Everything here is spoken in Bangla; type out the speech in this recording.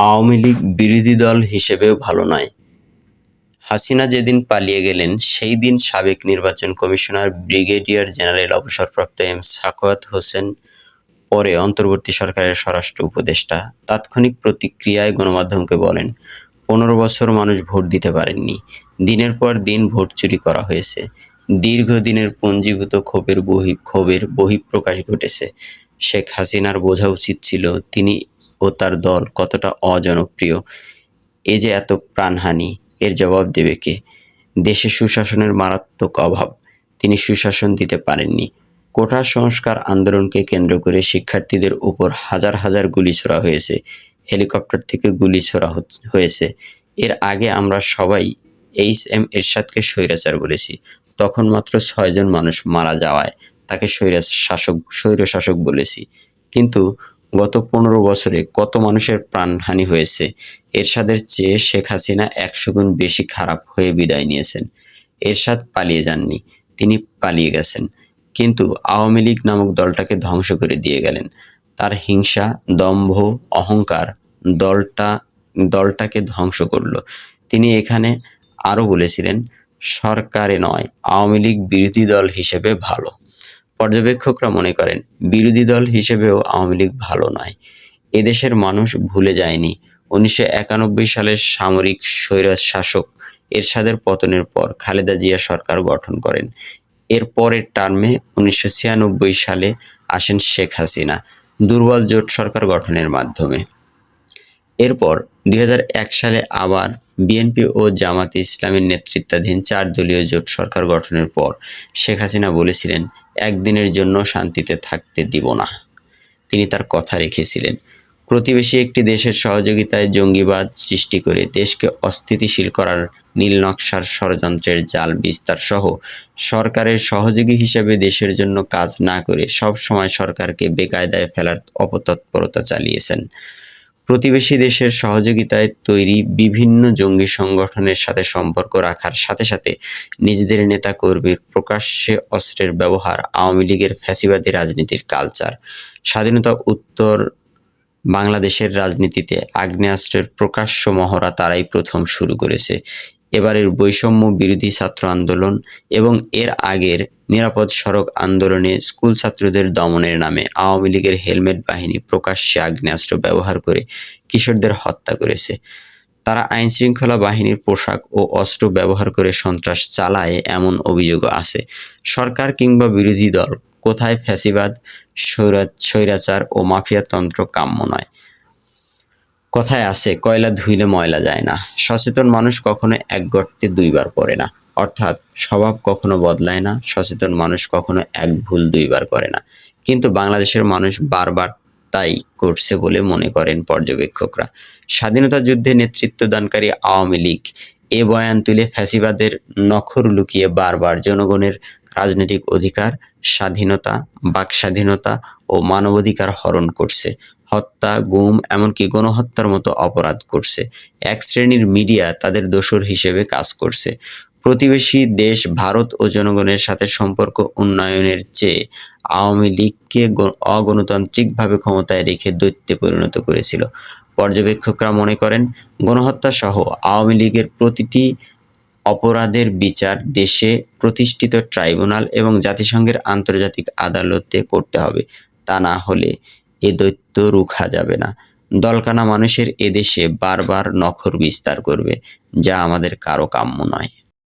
আওয়ামী লীগ বিরোধী দল হিসেবেও ভালো নয়। হাসিনা যেদিন পালিয়ে গেলেন সেই দিন সাবেক নির্বাচন কমিশনার ব্রিগেডিয়ার জেনারেল অবসরপ্রাপ্ত এম সাখাওয়াত হোসেন পরে অন্তর্বর্তী সরকারের স্বরাষ্ট্র উপদেষ্টা তাৎক্ষণিক প্রতিক্রিয়ায় গণমাধ্যমকে বলেন, পনেরো বছর মানুষ ভোট দিতে পারেননি। দিনের পর দিন ভোট চুরি করা হয়েছে। দীর্ঘদিনের পুঞ্জীভূত ক্ষোভের বহি ক্ষোভের বহিঃপ্রকাশ ঘটেছে। শেখ হাসিনার বোঝা উচিত ছিল তিনি ও তার দল কতটা অজনপ্রিয়। এ যে এত প্রাণহানি, এর জবাব দেবে কে? দেশে সুশাসনের মারাত্মক অভাব। তিনি সুশাসন দিতে পারেননি। কোঠা সংস্কার আন্দোলনকে কেন্দ্র করে শিক্ষার্থীদের উপর হাজার হাজার গুলি ছোড়া হয়েছে। হেলিকপ্টার থেকে গুলি ছোড়া হয়েছে। এর আগে আমরা সবাই এইচ এম এরশাদকে স্বৈরাচার বলেছি। তখন মাত্র ছয়জন মানুষ মারা যাওয়ায় তাকে স্বৈরা শাসক, স্বৈরশাসক বলেছি। কিন্তু গত পনেরো বছরে কত মানুষের প্রাণহানি হয়েছে? এরশাদের চেয়ে শেখ হাসিনা একশো গুণ বেশি খারাপ হয়ে বিদায় নিয়েছেন। এরশাদ পালিয়ে যাননি, তিনি পালিয়ে গেছেন। কিন্তু আওয়ামী লীগ নামক দলটাকে ধ্বংস করে দিয়ে গেলেন। তার হিংসা, দম্ভ, অহংকার দলটা, দলটাকে ধ্বংস করল। তিনি এখানে আরও বলেছিলেন, সরকারে নয়, আওয়ামী লীগ বিরোধী দল হিসেবে ভালো। পর্যবেক্ষকরা মনে করেন, বিরোধী দল হিসেবেও আওয়ামী লীগ ভালো নয়। এদেশের মানুষ ভুলে যায়নি। উনিশশো সালের সামরিক স্বৈরাজ শাসক এরশাদের পতনের পর খালেদা জিয়া সরকার গঠন করেন। এর পরের টার্মে উনিশশো সালে আসেন শেখ হাসিনা, দুর্বল জোট সরকার গঠনের মাধ্যমে। এরপর দুই হাজার এক সালে আবার বিএনপি ও জামাতে ইসলামের নেতৃত্বাধীন চার দলীয় জোট সরকার গঠনের পর শেখ হাসিনা বলেছিলেন একদিনের জন্য শান্তিতে থাকতে দিব না। তিনি তার কথা রেখেছিলেন। প্রতিবেশী একটি দেশের সহযোগিতায় জঙ্গিবাদ সৃষ্টি করে দেশকে অস্থিতিশীল করার নীল নকশার ষড়যন্ত্রের জাল বিস্তার সহ সরকারের সহযোগী হিসেবে দেশের জন্য কাজ না করে সব সময় সরকারকে বেকায়দায় ফেলার অপতৎপরতা চালিয়েছেন। প্রতিবেশী দেশের সহযোগিতায় তৈরি বিভিন্ন জঙ্গি সংগঠনের সাথে সম্পর্ক রাখার সাথে সাথে নিজেদের নেতা কর্মীর প্রকাশ্যে অস্ত্রের ব্যবহার, আওয়ামী লীগের ফ্যাসিবাদী রাজনীতির কালচার, স্বাধীনতা উত্তর বাংলাদেশের রাজনীতিতে আগ্নেয়াস্ত্রের প্রকাশ্য মহড়া তারাই প্রথম শুরু করেছে। এবারের বৈষম্য বিরোধী ছাত্র আন্দোলন এবং এর আগের নিরাপদ সড়ক আন্দোলনে স্কুল ছাত্রদের দমনের নামে আওয়ামী লীগের হেলমেট বাহিনী প্রকাশ্যে আগ্নেয়াস্ত্র ব্যবহার করে কিশোরদের হত্যা করেছে। তারা আইন শৃঙ্খলা বাহিনীর পোশাক ও অস্ত্র ব্যবহার করে সন্ত্রাস চালায় এমন অভিযোগ আছে। সরকার কিংবা বিরোধী দল, কোথায় ফ্যাসিবাদ স্বৈরাচার ও মাফিয়াতন্ত্র কাম্য নয়। কথায় আছে, কয়লা ধুইলে ময়লা যায় না। সচেতন মানুষ কখনো এক গর্তে দুইবার পড়ে না। অর্থাৎ স্বভাব কখনো বদলায় না, সচেতন মানুষ কখনো এক ভুল দুইবার করে না। কিন্তু বাংলাদেশের মানুষ বারবার তাই করছে বলে মনে করেন পর্যবেক্ষকরা। স্বাধীনতা যুদ্ধে নেতৃত্বদানকারী আওয়ামী লীগ এ বয়ান তুলে ফ্যাসিবাদের নখর লুকিয়ে বারবার জনগণের রাজনৈতিক অধিকার, স্বাধীনতা বাক স্বাধীনতা ও মানবাধিকার হরণ করছে। হত্যা গুম, এমনকি গণহত্যার মতো অপরাধ করছে। এক শ্রেণির মিডিয়া তাদের দোষর হিসেবে কাজ করছে। প্রতিবেশী দেশ ভারত ও জনগণের সাথে সম্পর্ক উন্নয়নের চেয়ে আওয়ামী লীগকে অগণতান্ত্রিকভাবে ক্ষমতায় রেখে দৈত্যে পরিণত করেছিল। পর্যবেক্ষকরা মনে করেন গণহত্যা সহ আওয়ামী লীগের প্রতিটি অপরাধের বিচার দেশে প্রতিষ্ঠিত ট্রাইব্যুনাল এবং জাতিসংঘের আন্তর্জাতিক আদালতে করতে হবে। তা না হলে এ দৈত্য রুখা যাবে না। দলকানা মানুষের এদেশে বারবার নখর বিস্তার করবে, যা আমাদের কারও কাম্য নয়।